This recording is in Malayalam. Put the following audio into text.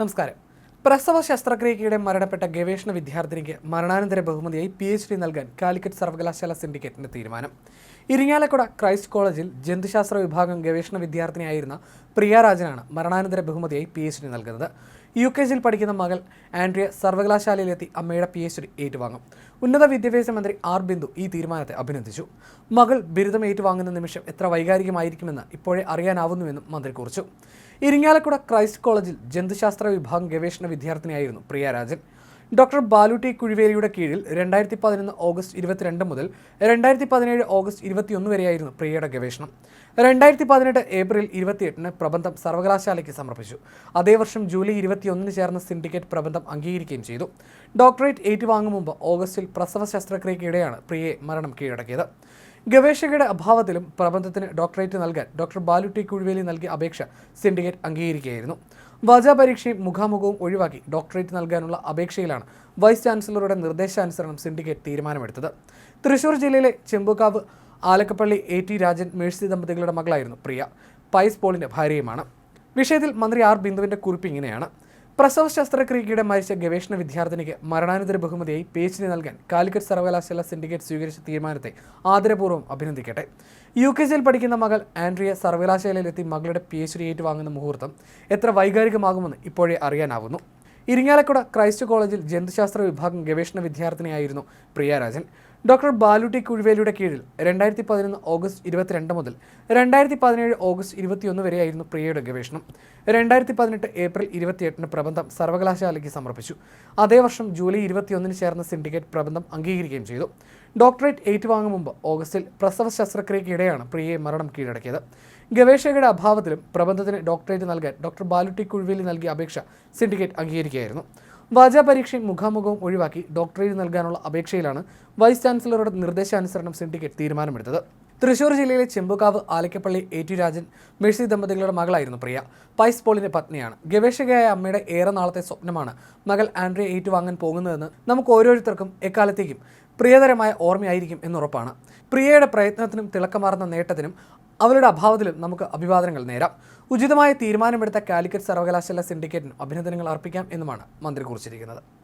നമസ്കാരം. പ്രസവ ശസ്ത്രക്രിയയ്ക്കിടെ മരണപ്പെട്ട ഗവേഷണ വിദ്യാർത്ഥിനിക്ക് മരണാനന്തര ബഹുമതിയായി പി എച്ച് ഡി നൽകാൻ കാലിക്കറ്റ് സർവകലാശാല സിൻഡിക്കേറ്റിന്റെ തീരുമാനം. ഇരിങ്ങാലക്കുട ക്രൈസ്റ്റ് കോളേജിൽ ജന്തുശാസ്ത്ര വിഭാഗം ഗവേഷണ വിദ്യാർത്ഥിനിയായിരുന്ന പ്രിയ രാജനാണ് മരണാനന്തര ബഹുമതിയായി പി എച്ച് ഡി നൽകുന്നത്. യു കെ ജിയിൽ പഠിക്കുന്ന മകൾ ആൻഡ്രിയ സർവകലാശാലയിലെത്തി അമ്മയുടെ പി എച്ച് ഡി ഏറ്റുവാങ്ങും. ഉന്നത വിദ്യാഭ്യാസ മന്ത്രി ആർ ബിന്ദു ഈ തീരുമാനത്തെ അഭിനന്ദിച്ചു. മകൾ ബിരുദം ഏറ്റുവാങ്ങുന്ന നിമിഷം എത്ര വൈകാരികമായിരിക്കുമെന്ന് ഇപ്പോഴേ അറിയാനാവുന്നുവെന്നും മന്ത്രി കുറിച്ചു. ഇരിങ്ങാലക്കുട ക്രൈസ്റ്റ് കോളേജിൽ ജന്തുശാസ്ത്ര വിഭാഗം ഗവേഷണ വിദ്യാർത്ഥിനിയായിരുന്നു പ്രിയ രാജൻ. ഡോക്ടർ ബാലുട്ടി കുഴിവേലിയുടെ കീഴിൽ രണ്ടായിരത്തി പതിനൊന്ന് ഓഗസ്റ്റ് ഇരുപത്തിരണ്ട് മുതൽ രണ്ടായിരത്തി പതിനേഴ് ഓഗസ്റ്റ് ഇരുപത്തിയൊന്ന് വരെയായിരുന്നു പ്രിയയുടെ ഗവേഷണം. രണ്ടായിരത്തി പതിനെട്ട് ഏപ്രിൽ ഇരുപത്തിയെട്ടിന് പ്രബന്ധം സർവകലാശാലയ്ക്ക് സമർപ്പിച്ചു. അതേ വർഷം ജൂലൈ ഇരുപത്തിയൊന്നിന് ചേർന്ന സിൻഡിക്കേറ്റ് പ്രബന്ധം അംഗീകരിക്കുകയും ചെയ്തു. ഡോക്ടറേറ്റ് ഏറ്റുവാങ്ങും മുമ്പ് ഓഗസ്റ്റിൽ പ്രസവ ശസ്ത്രക്രിയയ്ക്കിടെയാണ് പ്രിയയെ മരണം കീഴടക്കിയത്. ഗവേഷകരുടെ അഭാവത്തിലും പ്രബന്ധത്തിന് ഡോക്ടറേറ്റ് നൽകാൻ ഡോക്ടർ ബാലു ടി കുഴുവേലി നൽകിയ അപേക്ഷ സിൻഡിക്കേറ്റ് അംഗീകരിക്കുകയായിരുന്നു. വാചാ പരീക്ഷയും മുഖാമുഖവും ഒഴിവാക്കി ഡോക്ടറേറ്റ് നൽകാനുള്ള അപേക്ഷയിലാണ് വൈസ് ചാൻസലറുടെ നിർദ്ദേശാനുസരണം സിൻഡിക്കേറ്റ് തീരുമാനമെടുത്തത്. തൃശൂർ ജില്ലയിലെ Chembukavu Alakkappally A T Rajan Mercy ദമ്പതികളുടെ മകളായിരുന്നു പ്രിയ. പൈസ് പോളിന്റെ ഭാര്യയുമാണ്. വിഷയത്തിൽ മന്ത്രി ആർ ബിന്ദുവിന്റെ കുറിപ്പ് ഇങ്ങനെയാണ്. പ്രസവ ശസ്ത്രക്രിയയ്ക്കിടെ മരിച്ച ഗവേഷണ വിദ്യാർത്ഥിനിക്ക് മരണാനന്തര ബഹുമതിയായി പി എച്ച് ഡി നൽകാൻ കാലിക്കറ്റ് സർവകലാശാല സിൻഡിക്കേറ്റ് സ്വീകരിച്ച തീരുമാനത്തെ ആദരപൂർവം അഭിനന്ദിക്കട്ടെ. യു കെ ജിയിൽ പഠിക്കുന്ന മകൾ ആൻഡ്രിയ സർവകലാശാലയിലെത്തി മകളുടെ പി എച്ച് ഡി ഏറ്റുവാങ്ങുന്ന മുഹൂർത്തം എത്ര വൈകാരികമാകുമെന്ന് ഇപ്പോഴേ അറിയാനാവുന്നു. ഇരിങ്ങാലക്കുട ക്രൈസ്റ്റ് കോളേജിൽ ജന്തുശാസ്ത്ര വിഭാഗം ഗവേഷണ വിദ്യാർത്ഥിനിയായിരുന്നു പ്രിയ രാജൻ ഡോക്ടർ ബാലുട്ടി കുഴുവേലിയുടെ കീഴിൽ രണ്ടായിരത്തി പതിനൊന്ന് ഓഗസ്റ്റ് ഇരുപത്തിരണ്ട് മുതൽ രണ്ടായിരത്തി പതിനേഴ് ഓഗസ്റ്റ് ഇരുപത്തിയൊന്ന് വരെയായിരുന്നു പ്രിയയുടെ ഗവേഷണം. രണ്ടായിരത്തി പതിനെട്ട് ഏപ്രിൽ ഇരുപത്തിയെട്ടിന് പ്രബന്ധം സർവകലാശാലയ്ക്ക് സമർപ്പിച്ചു. അതേ വർഷം ജൂലൈ ഇരുപത്തിയൊന്നിന് ചേർന്ന സിൻഡിക്കേറ്റ് പ്രബന്ധം അംഗീകരിക്കുകയും ചെയ്തു. ഡോക്ടറേറ്റ് ഏറ്റുവാങ്ങും മുമ്പ് ഓഗസ്റ്റിൽ പ്രസവ ശസ്ത്രക്രിയയ്ക്കിടെയാണ് പ്രിയയെ മരണം കീഴടക്കിയത്. ഗവേഷകരുടെ അഭാവത്തിലും പ്രബന്ധത്തിന് ഡോക്ടറേറ്റ് നൽകാൻ ഡോക്ടർ ബാലുട്ടി കുഴുവേലി നൽകിയ അപേക്ഷ സിൻഡിക്കേറ്റ് അംഗീകരിക്കുകയായിരുന്നു. വാചാ പരീക്ഷയും മുഖാമുഖവും ഒഴിവാക്കി ഡോക്ടറേറ്റ് നൽകാനുള്ള അപേക്ഷയിലാണ് വൈസ് ചാൻസലറുടെ നിർദ്ദേശാനുസരണം സിൻഡിക്കേറ്റ് തീരുമാനമെടുത്തത്. തൃശൂർ ജില്ലയിലെ Chembukavu Alakkappally A T Rajan Mercy ദമ്പതികളുടെ മകളായിരുന്നു പ്രിയ. പൈസ് പോളിന്റെ പത്നിയാണ്. ഗവേഷകയായ അമ്മയുടെ ഏറെ നാളത്തെ സ്വപ്നമാണ് മകൾ ആൻഡ്രിയ ഏറ്റുവാങ്ങാൻ പോകുന്നതെന്ന് നമുക്ക് ഓരോരുത്തർക്കും എക്കാലത്തേക്കും പ്രിയതരമായ ഓർമ്മയായിരിക്കും എന്നുറപ്പാണ്. പ്രിയയുടെ പ്രയത്നത്തിനും തിളക്കമാർന്ന നേട്ടത്തിനും അവരുടെ അഭാവത്തിലും നമുക്ക് അഭിവാദനങ്ങൾ നേരാം. ഉചിതമായ തീരുമാനമെടുത്ത കാലിക്കറ്റ് സർവകലാശാല സിൻഡിക്കേറ്റിനും അഭിനന്ദനങ്ങൾ അർപ്പിക്കാം എന്നുമാണ് മന്ത്രി കുറിച്ചിരിക്കുന്നത്.